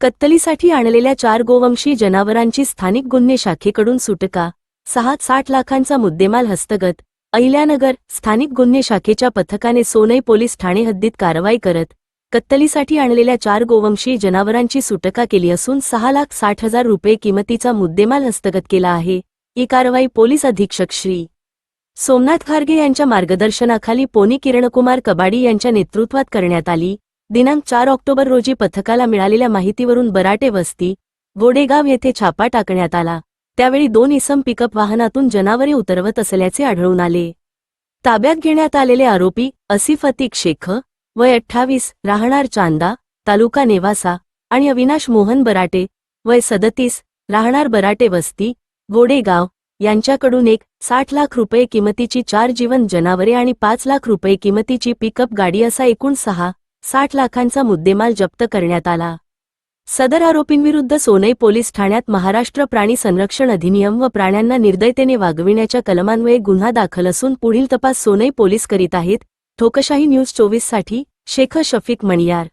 कत्तलीसाठी आणलेल्या चार गोवंशी जनावरांची स्थानिक गुन्हे शाखेकडून सुटका सहा साठ लाखांचा मुद्देमाल हस्तगत अहिल्यानगर स्थानिक गुन्हे शाखेच्या पथकाने सोनई पोलीस ठाणे हद्दीत कारवाई करत कत्तलीसाठी आणलेल्या चार गोवंशी जनावरांची सुटका केली असून सहा लाख साठ हजार रुपये किमतीचा मुद्देमाल हस्तगत केला आहे. ही कारवाई पोलीस अधीक्षक श्री. सोमनाथ खारगे यांच्या मार्गदर्शनाखाली पोनी किरणकुमार कबाडी यांच्या नेतृत्वात करण्यात आली. दिनांक चार ऑक्टोबर रोजी पथकाला मिळालेल्या माहितीवरून बराटे वस्ती गोडेगाव येथे छापा टाकण्यात आला. त्यावेळी दोन इसम पिकअप वाहनातून जनावरे उतरवत असल्याचे आढळून आले. ताब्यात घेण्यात आलेले आरोपी असिफ अतिक शेख वय अठ्ठावीस राहणार चांदा तालुका नेवासा आणि अविनाश मोहन बराटे वय सदतीस राहणार बराटे वस्ती गोडेगाव यांच्याकडून एक साठ लाख रुपये किमतीची चार जीवन जनावरे आणि पाच लाख रुपये किमतीची पिकअप गाडी असा एकूण सहा साठ लाखांचा मुद्देमाल जप्त करण्यात आला. सदर आरोपींविरुद्ध सोनई पोलीस ठाण्यात महाराष्ट्र प्राणी संरक्षण अधिनियम व प्राण्यांना निर्दयतेने वागविण्याच्या कलमान्वये गुन्हा दाखल असून पुढील तपास सोनई पोलीस करीत आहेत. ठोकशाही न्यूज चोवीससाठी शेख शफीक मणियार.